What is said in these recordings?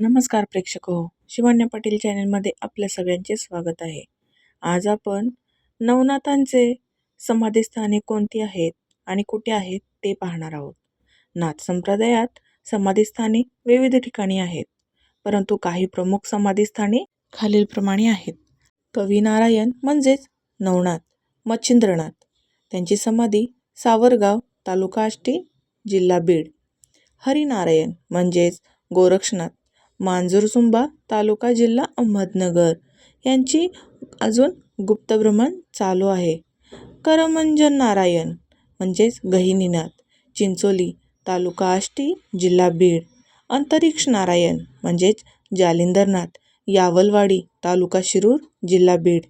नमस्कार प्रेक्षक हो. शिवान्य पाटील चॅनलमध्ये आपल्या सगळ्यांचे स्वागत आहे. आज आपण नवनाथांचे समाधीस्थाने कोणती आहेत आणि कुठे आहेत ते पाहणार आहोत. नाथ संप्रदायात समाधीस्थाने विविध ठिकाणी आहेत परंतु काही प्रमुख समाधीस्थाने खालीलप्रमाणे आहेत. कवी नारायण म्हणजेच नवनाथ मच्छिंद्रनाथ. त्यांची समाधी सावरगाव तालुका आष्टी जिल्हा बीड. हरिनारायण म्हणजेच गोरक्षनाथ. मांजूरसुंबा तालुका जिल्हा अहमदनगर. यांची अजून गुप्तभ्रमण चालू आहे. करमंजन नारायण म्हणजेच गहिनीनाथ चिंचोली तालुका आष्टी जिल्हा बीड. अंतरिक्ष नारायण म्हणजेच जालिंदरनाथ यावलवाडी तालुका शिरूर जिल्हा बीड.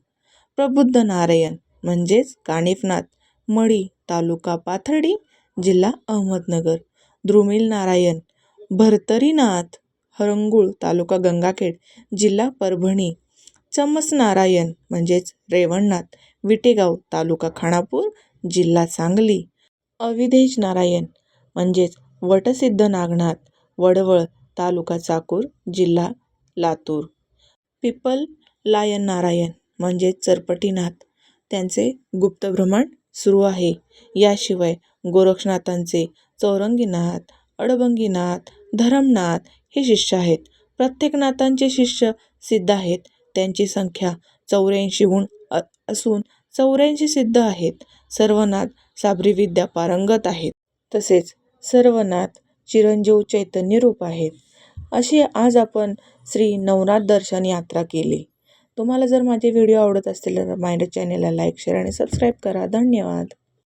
प्रबुद्ध नारायण म्हणजेच कानिफनाथ मळी तालुका पाथर्डी जिल्हा अहमदनगर. द्रुमिल नारायण भरतरीनाथ हरंगुळ तालुका गंगाखेड जिल्हा परभणी. चमसनारायण म्हणजेच रेवणनाथ विटेगाव तालुका खानापूर जिल्हा सांगली. अविधेश नारायण म्हणजेच वटसिद्ध नागनाथ वडवळ तालुका चाकूर जिल्हा लातूर. पिपल लायन नारायण म्हणजेच चरपटीनाथ त्यांचे गुप्तभ्रमण सुरू आहे. याशिवाय गोरक्षनाथांचे चौरंगीनाथ अडबंगीनाथ धरमनाथ हे शिष्य आहेत. प्रत्येक नाथांचे शिष्य सिद्ध आहेत. त्यांची संख्या चौऱ्याऐंशीहून असून चौऱ्याऐंशी सिद्ध आहेत. सर्व नाथ साबरी विद्या पारंगत आहेत. तसेच सर्व नाथ चिरंजीव चैतन्य रूप आहेत. अशी आज आपण श्री नवनाथ दर्शन यात्रा केली. तुम्हाला जर माझे व्हिडिओ आवडत असतील तर माझ्या चॅनेलला लाईक शेअर आणि सबस्क्राईब करा. धन्यवाद.